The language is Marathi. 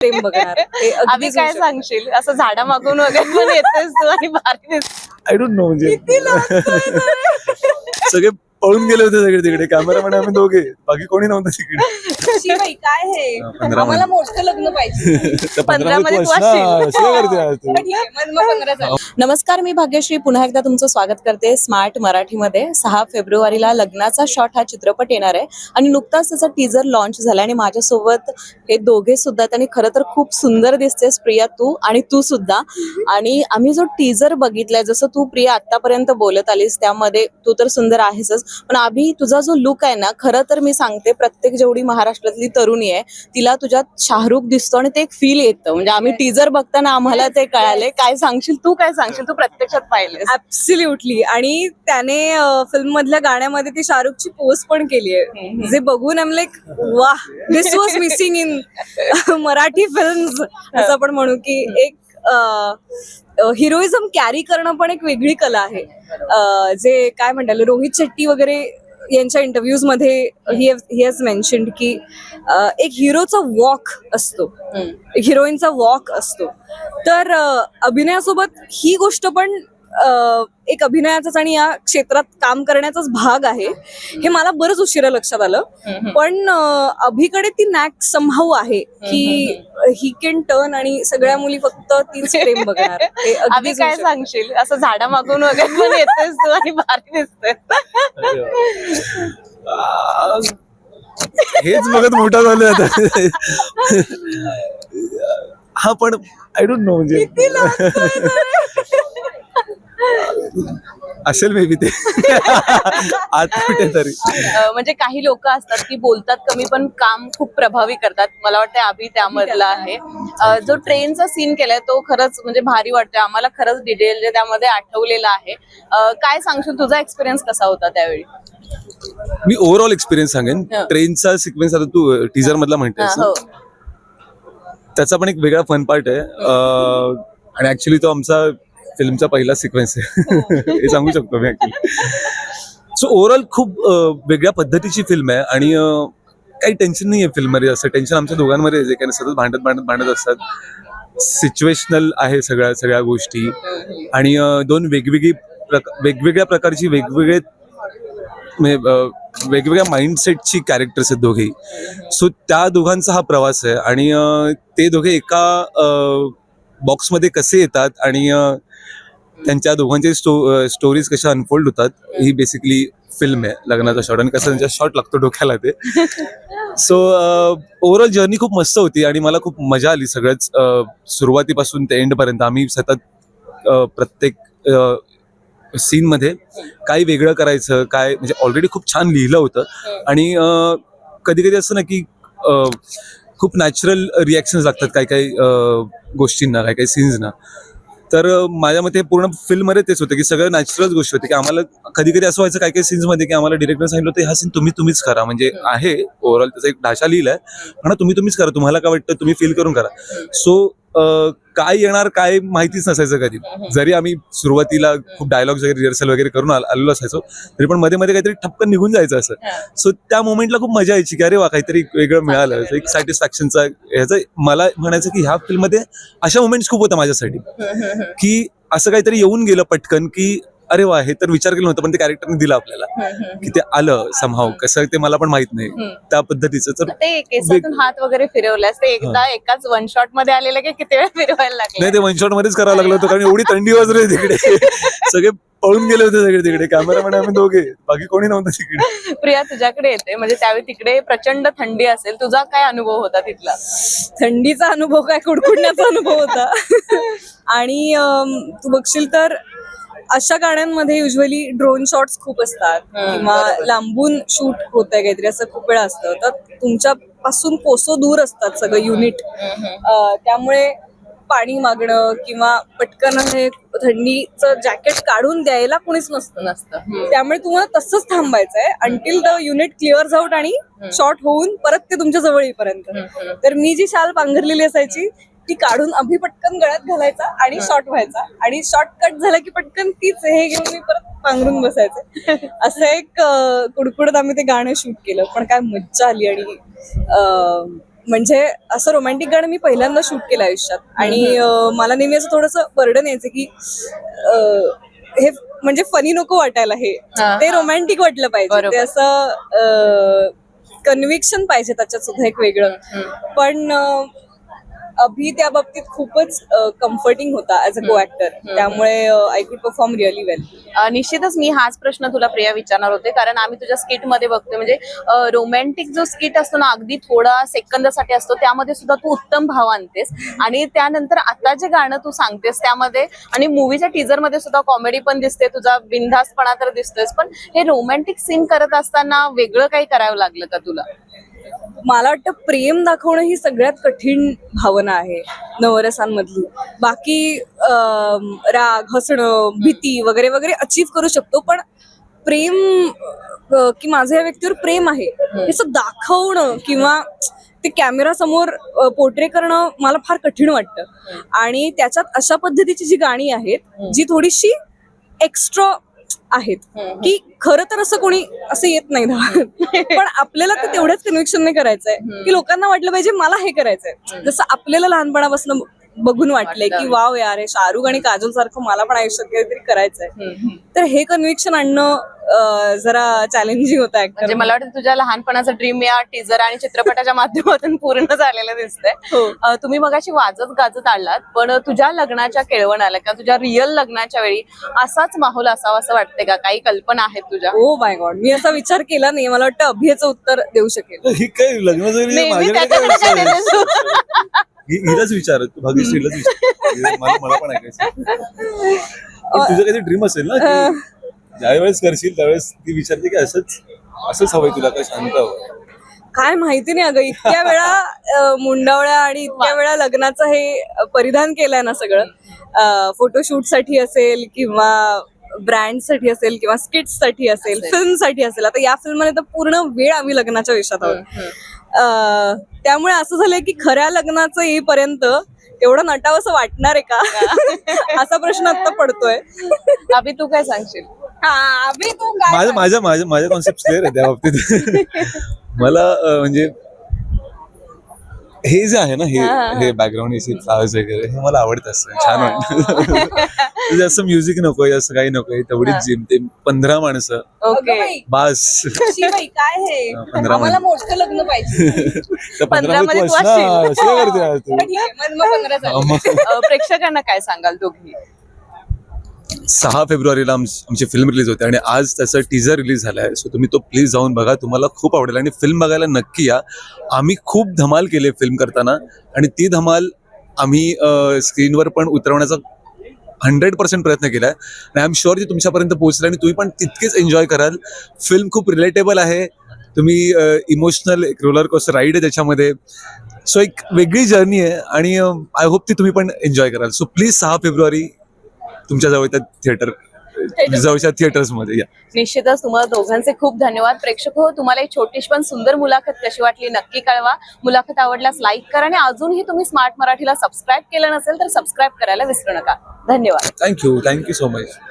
प्रेम बघणार ते आम्ही अगदीच काय होऊ शकतं. सांगशील असं झाडा मागून वगैरे पण येतेस तू आणि दिसते. आय डोंट नो म्हणजे सगळे पळून गेले होते सगळे तिकडे. कॅमेरामॅन आम्ही दोघे. बाकी कोणी नव्हतं तिकडे. शिवाई काय हे? पंधरा आम्हाला मोठं लग्न पाहिजे. तर पंधरा पंधरामध्ये मध्ये तू तू असणार. असशील. असं काय करते आज तू? ठीक आहे, मग- मग पंधरा झाले. नमस्कार मी भाग्यश्री. पुन्हा एकदा तुमचं स्वागत करते स्मार्ट मराठीमध्ये. सहा फेब्रुवारीला लग्नाचा शॉट हा चित्रपट येणार आहे. आणि नुकताच त्याचा टीजर लॉन्च झाला आणि माझ्यासोबत हे दोघे सुद्धा त्यांनी खरं तर खूप सुंदर दिसतेस प्रिया तू आणि तू सुद्धा. आणि आम्ही जो टीजर बघितलाय जसं तू प्रिया आतापर्यंत बोलत आलीस त्यामध्ये तू तर सुंदर आहेसच. पण अभि तुझा जो लुक आहे ना खरं तर मी सांगते प्रत्येक जेवढी महाराष्ट्रातली तरुणी आहे तिला तुझ्यात शाहरुख दिसतो आणि ते एक फील येतं. म्हणजे आम्ही टीजर बघताना आम्हाला ते कळाले काय सांगशील तू काय सांगशील तू प्रत्यक्षात पाहिले ऍब्सल्युटली आणि त्याने फिल्म मधल्या गाण्यामध्ये ती शाहरुखची पोस्ट पण केली आहे. जे बघून आम लाईक वा this was missing in Marathi film असं आपण म्हणू की एक हिरोइझम कॅरी करणं पण एक वेगळी कला आहे. जे काय म्हणतात रोहित शेट्टी वगैरे यांच्या इंटरव्ह्यूजमध्ये ही हॅज मेन्शन्ड की एक हिरोचा वॉक असतो. हिरोईनचा वॉक असतो. तर अभिनयासोबत ही गोष्ट पण एक अभिनयाचाच आणि या क्षेत्रात काम करण्याचाच भाग आहे. हे मला बरंच उशिरा लक्षात आलं. पण अभिकडे ती नॅक संभाव आहे की ही कॅन टर्न आणि सगळ्या मुली फक्त तीच प्रेम बघणार. अगदीच काय. सांगशील? असं झाडा मागून वगैरे पण येतेस तू आणि भारी दिसते हेच बघत मोठा झालोय आता. हा पण आय डोंट नो म्हणजे असेल मे बी ते. आत कुठे तरी म्हणजे काही लोक असतात की बोलतात कमी पण काम खूप प्रभावी करतात. मला वाटतं अभि त्यामधला आहे. जो ट्रेनचा सीन केलाय तो खरंच म्हणजे भारी वाटतोय. आम्हाला खरंच डिटेल त्यामध्ये आठवलेलं आहे. काय सांगशील? तुझा एक्सपिरियन्स कसा होता त्यावेळी? मी ओव्हरऑल एक्सपिरियन्स सांगेन. ट्रेनचा सिक्वेन्स आता तू टीजर मधला म्हणतेस हो त्याचा पण एक वेगळा फन पार्ट आहे. आणि ऍक्च्युली तो आमचा फिल्मचा पहिला सिक्वेन्स आहे. हे. सांगू शकतो मी ऍक्च्युली सो ओव्हरऑल खूप वेगळ्या पद्धतीची फिल्म आहे आणि काही टेन्शन नाही आहे फिल्ममध्ये असं टेन्शन आमच्या दोघांमध्ये जे काही सतत भांडत भांडत भांडत असतात. सिच्युएशनल आहे सगळ्या सगळ्या गोष्टी. आणि दोन वेगवेगळी प्रक- वेगवेगळ्या प्रकारची वेगवेगळे म्हणजे वेगवेगळ्या माइंडसेटची कॅरेक्टर्स आहेत दोघेही सो त्या दोघांचा हा प्रवास आहे. आणि ते दोघे एका बॉक्समध्ये कसे येतात आणि त्यांच्या दोघांचे स्टो स्टोरीज कशा अनफोल्ड होतात ही बेसिकली फिल्म आहे लग्नाचा शॉट आणि कसं त्यांच्या शॉट लागतो डोक्याला ते. सो ओव्हरऑल जर्नी खूप मस्त होती आणि मला खूप मजा आली सगळंच. सुरुवातीपासून ते एंडपर्यंत आम्ही सतत प्रत्येक सीन मध्ये काय वेगळं करायचं काय म्हणजे ऑलरेडी खूप छान लिहिलं होतं. आणि कधी कधी असं ना की खूप नॅचरल रिॲक्शन्स लागतात काही काही गोष्टींना काही काही सीन्सना तर माझ्या मते पूर्ण फिल्ममध्ये तेच होतं की सगळं नॅचरलच गोष्टी होती की आम्हाला कधी कधी असं व्हायचं काही काही सीन्समध्ये की आम्हाला डिरेक्टर सांगितलं होतं हा सीन तुम्ही तुम्हीच करा. म्हणजे आहे ओव्हरऑल त्याचा एक ढाशा लिहिला आहे म्हणा तुम्ही तुम्हीच करा तुम्हाला काय वाटतं तुम्ही फील करून करा. सो काय येणार काय माहितीच नसायचं कधी. जरी आम्ही सुरुवातीला खूप डायलॉग्स वगैरे रिहर्सल वगैरे करून आल- आलेलो असायचो तरी पण मध्ये मध्ये काहीतरी ठपकन निघून जायचं असं. सो त्या मोमेंटला खूप मजा यायची की अरे वा काहीतरी वेगळं मिळालं. एक सॅटिस्फॅक्शनचा ह्याचं मला म्हणायचं की ह्या फिल्ममध्ये अशा मोमेंट्स खूप होत्या माझ्यासाठी. की असं काहीतरी येऊन गेलं पटकन की अरे वा हे तर विचार केला नव्हता पण ते कॅरेक्टरने दिलं आपल्याला. की ते आलं समहाव कसं ते मला पण माहीत नाही. त्या पद्धतीचं तर ते केसातून हात वगैरे फिरवल्यास ते एकदा एकाच वन शॉटमध्ये आलेलं की किती वेळ फिरवायला नाही लागले ते वन शॉट मध्येच करावं लागलं होतं कारण एवढी थंडी वाजली तिकडे. सगळे पळून गेले होते सगळे तिकडे. कॅमेरामॅन आम्ही दोघे. बाकी कोणी नव्हतं तिकडे. प्रिया तुझ्याकडे येते. म्हणजे त्यावेळी तिकडे प्रचंड थंडी असेल. तुझा काय अनुभव होता तिथला? थंडीचा अनुभव काय? कुडकुडण्याचा अनुभव होता. आणि तू बघशील तर अशा गाण्यांमध्ये युजली ड्रोन शॉट्स खूप असतात. किंवा. लांबून शूट होत आहे काहीतरी असं खूप वेळा असतं. तर तुमच्या पासून कोसो दूर असतात सगळं युनिट त्यामुळे पाणी मागणं किंवा पटकन हे थंडीचं जॅकेट काढून द्यायला कोणीच नसतं. नसतं. त्यामुळे तुम्हाला तसंच थांबायचंय. Until the unit clear out आणि शॉर्ट होऊन परत ते तुमच्या जवळ येईपर्यंत. तर मी जी शाल पांघरलेली असायची ती काढून अभि पटकन गळ्यात घालायचा आणि शॉर्ट व्हायचा. आणि शॉर्ट कट झाला की पटकन तीच हे घेऊन मी परत पांघरून बसायचे. असं एक कुडकुडत आम्ही ते गाणं शूट केलं. पण काय मज्जा आली आणि म्हणजे असं रोमॅन्टिक गाणं मी पहिल्यांदा शूट केलं आयुष्यात. आणि मला नेहमी असं थोडंसं बर्डन यायचं की हे म्हणजे फनी नको वाटायला हे. ते रोमॅन्टिक वाटलं पाहिजे. ते असं कन्व्हिक्शन पाहिजे त्याच्यात सुद्धा एक वेगळं. पण अभि त्या बाबतीत खूपच कम्फर्टिंग होता ऍज अ को ऍक्टर त्यामुळे आय कुड परफॉर्म रिअली वेल निश्चितच मी हाच प्रश्न तुला प्रिया विचारणार होते कारण आम्ही तुझ्या स्किटमध्ये बघतोय. म्हणजे रोमॅन्टिक जो स्किट असतो ना अगदी थोडा सेकंदासाठी असतो त्यामध्ये सुद्धा तू उत्तम भाव आणतेस. आणि त्यानंतर आता जे गाणं तू सांगतेस त्यामध्ये आणि मूवीच्या टीजरमध्ये सुद्धा कॉमेडी पण दिसते तुझा बिनधास्तपणा तर दिसतोयस पण हे रोमॅन्टिक सीन करत असताना वेगळं काही करावं लागलं का तुला? मला वाटतं प्रेम दाखवणं ही सगळ्यात कठीण भावना आहे नवरसांमधली. बाकी राग हसणं भीती वगैरे वगैरे अचीव करू शकतो पण प्रेम की माझं या व्यक्तीवर प्रेम आहे हे असं दाखवणं किंवा ते कॅमेरा समोर पोर्ट्रे करणं मला फार कठीण वाटतं. आणि त्याच्यात अशा पद्धतीची जी गाणी आहेत जी थोडीशी एक्स्ट्रा आहेत. की खरं तर असं कोणी असं येत नाही पण आपल्याला ते तेवढ्याच कन्व्हिक्शन नाही करायचंय. की लोकांना वाटलं पाहिजे मला हे करायचंय. जसं आपल्याला लहानपणापासून बघून वाटलंय की वाव यार हे शाहरुख आणि काजल सारखं मला पण आयुष्यात काहीतरी करायचंय. तर हे कन्व्हिक्शन आणणं जरा चॅलेंजिंग होतं म्हणजे मला वाटतं तुझ्या लहानपणाचं ड्रीम या टीजर आणि चित्रपटाच्या माध्यमातून पूर्ण झालेलं दिसतंय. हो. तुम्ही मगाशी वाजत गाजत आलात पण तुझ्या लग्नाच्या केळवणाला किंवा तुझ्या रिअल लग्नाच्या वेळी असाच माहोल असावा असं वाटतंय का? काही कल्पना आहेत तुझ्या? ओ माय गॉड मी असा विचार केला नाही. मला वाटतं अभियचं उत्तर देऊ शकेल. ही काय लग्न हि- हिलाच विचार भाग्यश्रीलाच विचार. मला मला पण ऐकायचं पण तुझं काही ड्रीम असेल ना की ज्यावेळेस करशील त्यावेळेस ती विचारते की असंच असंच हवंय तुला काय शांत हवं. काय माहिती नाही अगं इतक्या वेळा मुंडावळ्या आणि इतक्या वेळा लग्नाचं हे परिधान केलंय ना सगळं. फोटोशूटसाठी असेल किंवा ब्रँडसाठी असेल किंवा स्किट्ससाठी असेल फिल्मसाठी असेल. आता या फिल्ममध्ये तर पूर्ण वेळ आम्ही लग्नाच्या वेशात आहोत. त्यामुळे असं झालंय की खऱ्या लग्नाचं येईपर्यंत एवढं नटावं असं वाटणार आहे का? असा प्रश्न आता पडतोय. अभि तू काय सांगशील? हा अभि तू काय माझ्या माझ्या माझ्या कॉन्सेप्ट क्लिअर आहे त्या बाबतीत. मला म्हणजे हे जे आहे ना हे हे बॅकग्राऊंड एसी फ्लावर्स वगैरे हे मला आवडत असतं छान वाटतं. जास्त म्युझिक नकोय असं काही नकोय तेवढीच जिम ते पंधरा माणसं. ओके. बास. शिवाई, काय हे? हा, पंधरा आम्हाला मोठं लग्न पाहिजे. पंधरा मध्ये तू तू असणार असशील. असं करते यार तू? ठीक आहे, मग- मग पंधरा झाले. मग. अ, प्रेक्षकांना काय सांगाल दोघी? सहा फेब्रुवारीला आम- आमची फिल्म रिलीज होते आणि आज त्याचं टीजर रिलीज झालं आहे सो तुम्ही तो प्लीज जाऊन बघा. तुम्हाला खूप आवडेल. आणि फिल्म बघायला नक्की या. आम्ही खूप धमाल केली फिल्म करताना. आणि ती धमाल आम्ही स्क्रीनवर पण उतरवण्याचा हंड्रेड पर्सेंट प्रयत्न केला आहे आणि आय एम शुअर ती तुमच्यापर्यंत पोहोचलं आणि तुम्ही पण तितकेच एन्जॉय कराल. फिल्म खूप रिलेटेबल आहे. तुम्ही इमोशनल एक रोलर कोस्टर राईड आहे त्याच्यामध्ये. सो एक वेगळी जर्नी आहे. आणि आय होप ती तुम्ही पण एन्जॉय कराल. सो प्लीज सहा फेब्रुवारी तुमच्या जवळच्या थिएटर जवळच्या थिएटर्समध्ये या. निश्चितच तुम्हाला दोघांचे खूप धन्यवाद. प्रेक्षक हो तुम्हाला एक छोटीशी पण सुंदर मुलाखत कशी वाटली नक्की कळवा. मुलाखत आवडल्यास लाईक करा आणि अजूनही तुम्ही स्मार्ट मराठीला सबस्क्राईब केलं नसेल तर सबस्क्राईब करायला विसरू नका. धन्यवाद. Thank you thank you so much